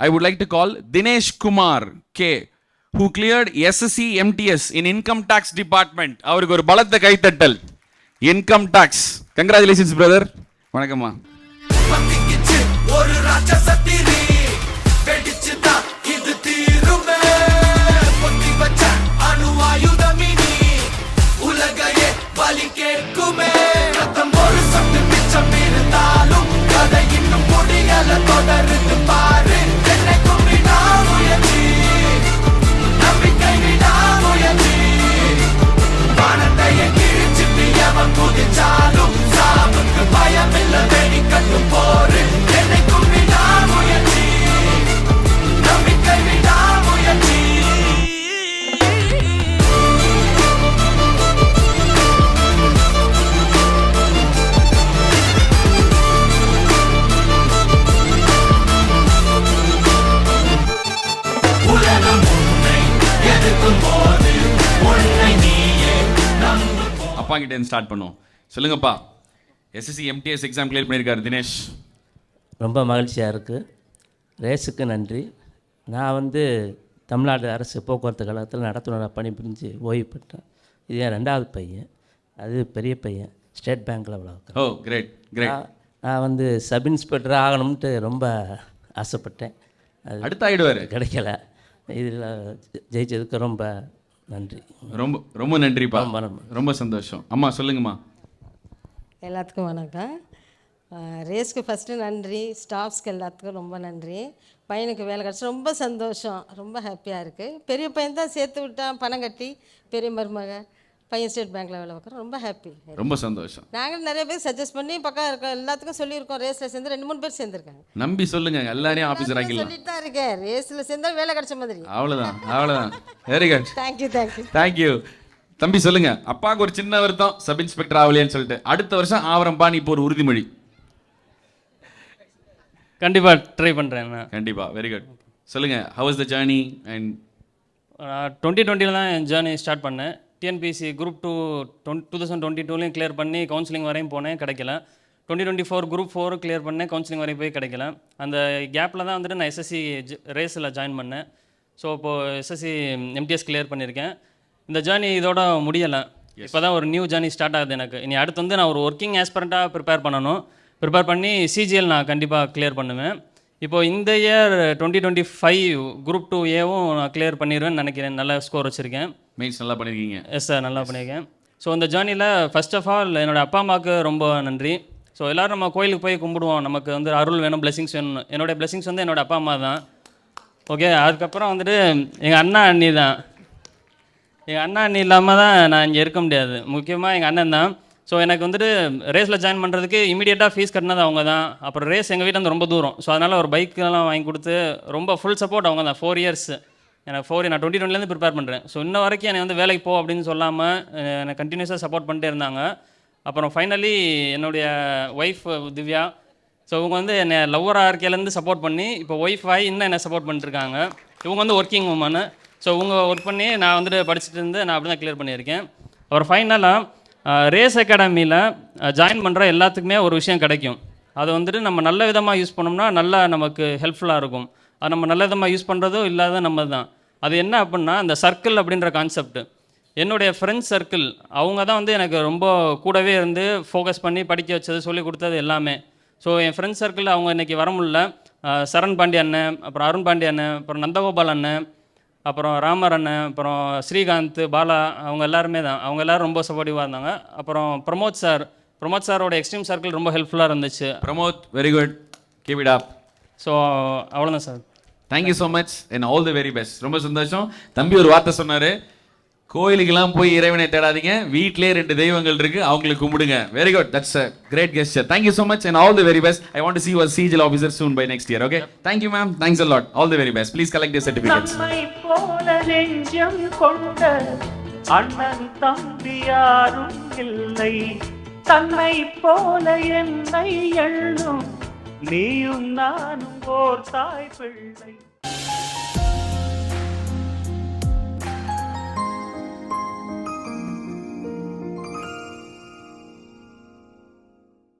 I would like to call Dinesh Kumar K, who cleared SSC MTS in Income Tax Department. அவருக்கு ஒரு பலத்த கைத்தட்டல் income tax congratulations brother வணக்கம்மா பத்திக்கிச்சு ஒரு ராட்சசத்திரி அப்பா ஸ்டார்ட் பண்ணுவோம். சொல்லுங்கப்பா. எஸ்எஸ்சி எம்டிஎஸ் எக்ஸாம் கிளியர் பண்ணியிருக்காரு தினேஷ். ரொம்ப மகிழ்ச்சியாக இருக்குது ரேஸுக்கு நன்றி. நான் வந்து தமிழ்நாடு அரசு போக்குவரத்து கழகத்தில் நடத்துனராக பணிபுரிஞ்சு ஓய்வு பெற்றேன். இது என் ரெண்டாவது பையன். அது பெரிய பையன். ஸ்டேட் பேங்க்கில் வளர்க்குறேன் ஓ கிரேட் கிரேட் நான் வந்து சப் இன்ஸ்பெக்டர் ஆகணும்ன்ட்டு ரொம்ப ஆசைப்பட்டேன். அது அடுத்து ஆயிடுவாரு. கிடைக்கல. இதில் ஜெயிச்சதுக்கு ரொம்ப நன்றி. ரொம்ப ரொம்ப நன்றிப்பா. ரொம்ப சந்தோஷம். அம்மா சொல்லுங்கம்மா. எல்லாத்துக்கும் வணக்கம். ரேஸ்க்கு ஃபஸ்ட்டு நன்றி ஸ்டாஃப்ஸ்க்கு எல்லாத்துக்கும் ரொம்ப நன்றி. பையனுக்கு வேலை கிடச்சி ரொம்ப சந்தோஷம். ரொம்ப ஹாப்பியாக இருக்குது பெரிய பையன் தான் சேர்த்து விட்டான் பணம் கட்டி. பெரிய மருமக. பையன் ஸ்டேட் பேங்க்கில் வேலை பார்க்குறோம். ரொம்ப ஹாப்பி ரொம்ப சந்தோஷம். நாங்கள் நிறைய பேர் சஜஸ்ட் பண்ணி பக்கம் இருக்க எல்லாத்துக்கும் சொல்லியிருக்கோம். ரேஸில் சேர்ந்து ரெண்டு மூணு பேர் சேர்ந்துருக்காங்க. நம்பி சொல்லுங்க. எல்லாரையும் ஆஃபீஸர் சொல்லிட்டு தான் இருக்கேன். ரேஸில் சேர்ந்தா வேலை கிடைச்ச மாதிரி. அவ்வளோதான் அவ்வளோதான் very good thank you thank you thank you தம்பி சொல்லுங்க. அப்பாவுக்கு ஒரு சின்ன வருத்தம். சப் இன்ஸ்பெக்டர் ஆகலையேன்னு சொல்லிட்டு. அடுத்த வருஷம் ஆவரம்பா நீ இப்போ ஒரு உறுதிமொழி. கண்டிப்பாக ட்ரை பண்ணுறேன் நான். கண்டிப்பா. வெரி குட் சொல்லுங்க. How is the journey and twenty டுவெண்ட்டியில் தான் என் ஜேர்னி ஸ்டார்ட் பண்ணேன். TNPSC group two twenty two thousand twenty டூலையும் clear பண்ணி கவுன்சிலிங் வரையும் போனேன் கிடைக்கல. Twenty twenty four group four clear பண்ணேன் கவுன்சிலிங் வரையும் போய் கிடைக்கல. அந்த கேப்பில் தான் வந்துட்டு நான் எஸ்எஸ்சி ரேஸில் ஜாயின் பண்ணேன். ஸோ இப்போது எஸ்எஸ்சி எம்டிஎஸ் கிளியர் பண்ணியிருக்கேன் இந்த ஜேர்னி இதோட முடியலை. இப்போ தான் ஒரு நியூ ஜேர்னி ஸ்டார்ட் ஆகுது எனக்கு. இனி அடுத்து வந்து நான் ஒரு ஒர்க்கிங் ஆஸ்பரண்ட்டாக ப்ரிப்பேர் பண்ணணும். ப்ரிப்பேர் பண்ணி சிஜிஎல் நான் கண்டிப்பாக கிளியர் பண்ணுவேன். இப்போ இந்த year twenty twenty five group two ஏவும் நான் கிளியர் பண்ணிடுவேன்னு நினைக்கிறேன். நல்ல ஸ்கோர் வச்சுருக்கேன். மெயின்ஸ் நல்லா பண்ணிருக்கீங்க. எஸ் சார் நல்லா பண்ணியிருக்கேன் ஸோ இந்த ஜேர்னியில் ஃபர்ஸ்ட் ஆஃப் ஆல் என்னோட அப்பா அம்மாவுக்கு ரொம்ப நன்றி. ஸோ எல்லோரும் நம்ம கோயிலுக்கு போய் கும்பிடுவோம். நமக்கு வந்து அருள் வேணும் blessings வேணும் என்னோட blessings வந்து என்னோட அப்பா அம்மா தான். ஓகே அதுக்கப்புறம் வந்துட்டு எங்கள் அண்ணா அண்ணி தான். எங்கள் அண்ணா அண்ணி இல்லாமல் தான் நான் இங்கே இருக்க முடியாது. முக்கியமாக எங்கள் அண்ணன் தான். ஸோ எனக்கு வந்துட்டு ரேஸில் ஜாயின் பண்ணுறதுக்கு இமீடியட்டாக ஃபீஸ் கட்டினது அவங்க தான் அப்புறம் ரேஸ் எங்கள் வீட்டில் ரொம்ப தூரம். ஸோ அதனால் ஒரு பைக்கெல்லாம் வாங்கி கொடுத்து ரொம்ப ஃபுல் சப்போர்ட் அவங்க தான் ஃபோர் இயர்ஸ் எனக்கு ஃபோர் நான் டுவெண்ட்டி டுவெண்ட்லேருந்து ப்ரிப்பேர் பண்ணுறேன் ஸோ இன்ன வரைக்கும் என்னை வந்து வேலைக்கு போ அப்படின்னு சொல்லாமல் எனக்கு கண்டினியூஸாக சப்போர்ட் பண்ணிட்டே இருந்தாங்க. அப்புறம் ஃபைனலி என்னுடைய ஒய்ஃப் திவ்யா. ஸோ இவங்க வந்து என்னை லவ்வராக இருக்கையிலேருந்து சப்போர்ட் பண்ணி இப்போ ஒய்ஃப் ஆகி இன்னும் என்னை சப்போர்ட் பண்ணிட்டுருக்காங்க. இவங்க வந்து ஒர்க்கிங் உமனு ஸோ இவங்க ஒர்க் பண்ணி நான் வந்துட்டு படிச்சுட்டு இருந்து நான் அப்படி தான் கிளியர் பண்ணியிருக்கேன். அப்புறம் ஃபைனலாக ரேஸ் அகாடமியில் ஜாயின் பண்ணுற எல்லாத்துக்குமே ஒரு விஷயம் கிடைக்கும். அதை வந்துட்டு நம்ம நல்ல விதமாக யூஸ் பண்ணோம்னா நல்லா நமக்கு ஹெல்ப்ஃபுல்லாக இருக்கும். அது நம்ம நல்ல விதமாக யூஸ் பண்ணுறதோ இல்லாத நம்ம தான் அது என்ன அப்படின்னா அந்த சர்க்கிள் அப்படின்ற கான்செப்ட் என்னுடைய ஃப்ரெண்ட்ஸ் சர்க்கிள் அவங்க தான் வந்து எனக்கு ரொம்ப கூடவே இருந்து ஃபோக்கஸ் பண்ணி படிக்க வச்சது சொல்லி கொடுத்தது எல்லாமே. ஸோ என் ஃப்ரெண்ட்ஸ் சர்க்கிள் அவங்க இன்றைக்கி வர முடியல. சரண் பாண்டி அண்ணன் அப்புறம் அருண் பாண்டி அண்ணன் அப்புறம் நந்தகோபால் அண்ணன் அப்புறம் ராமர் அண்ணன் அப்புறம் ஸ்ரீகாந்த் பாலா அவங்க எல்லாருமே தான். அவங்க எல்லாரும் ரொம்ப சப்போர்ட்டிவாக இருந்தாங்க. அப்புறம் பிரமோத் சார் பிரமோத் சாரோட எக்ஸ்ட்ரீம் சர்க்கிள் ரொம்ப ஹெல்ப்ஃபுல்லாக இருந்துச்சு. Pramod very good keep it up so அவ்வளோதான் sir. Thank you so much and all the very best ரொம்ப சந்தோஷம். தம்பி ஒரு வார்த்தை சொன்னாரு. கோயிலுக்கெல்லாம் போய் இறைவனை தேடாதீங்க. வீட்டிலே ரெண்டு தெய்வங்கள் இருக்கு. அவங்களுக்கு கும்பிடுங்க. Very good that's a great gesture thank you so much and all the very best I want to see your civil officer soon by next year okay thank you ma'am thanks a all the very best please collect the your நம்மை போல நெஞ்சம் கொண்ட அண்ணன் தம்பி யாரும் இல்லை. தன்னை போல என்னை எண்ணும். நீயும் நானும் ஓர் தாய் பிள்ளை.